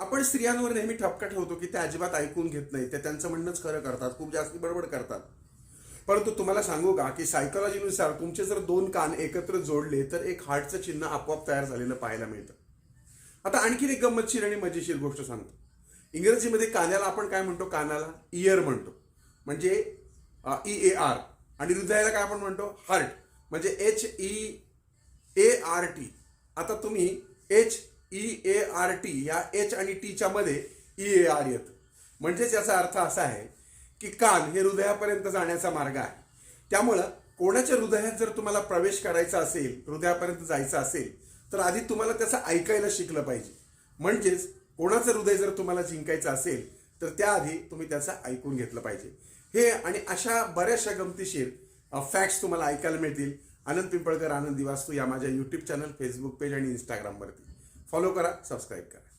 आपण स्त्रियांवर नेहमी ठपका ठेवतो की त्या अजिबात ऐकून घेत नाही. ते त्यांचं म्हणणंच खरं करतात खूप जास्त बडबड करतात. परंतु तुम्हाला सांगू का की सायकोलॉजीनुसार तुमचे जर दोन कान एकत्र जोडले तर एक हार्टचं चिन्ह आपोआप तयार झालेलं पाहायला मिळतं. आता आणखीन एक गंमतशीर आणि मजेशीर गोष्ट सांगतो इंग्रजीमध्ये कानाला आपण काय म्हणतो? कानाला इयर म्हणतो. म्हणजे ई ए आर आणि हृदयाला काय आपण म्हणतो? हार्ट म्हणजे H E A R T आता तुम्ही एच आर टी या एच आणि टीच्या मध्ये ई ए आर येतं. म्हणजेच याचा अर्थ असा आहे की कान हे हृदयापर्यंत जाण्याचा मार्ग आहे. त्यामुळं कोणाच्या हृदयात जर तुम्हाला प्रवेश करायचा असेल हृदयापर्यंत जायचं असेल तर आधी तुम्हाला त्याचं ऐकायला शिकलं पाहिजे. म्हणजेच कोणाचं हृदय जर तुम्हाला जिंकायचं असेल तर त्याआधी तुम्ही त्याचं ऐकून घेतलं पाहिजे. हे आणि अशा बऱ्याचशा गमतीशीर फॅक्ट्स तुम्हाला ऐकायला मिळतील. आनंद पिंपळकर आनंद दिवास्तू या माझ्या यूट्यूब चॅनल फेसबुक पेज आणि इंस्टाग्रामवरती फॉलो करा सबस्क्राईब करा.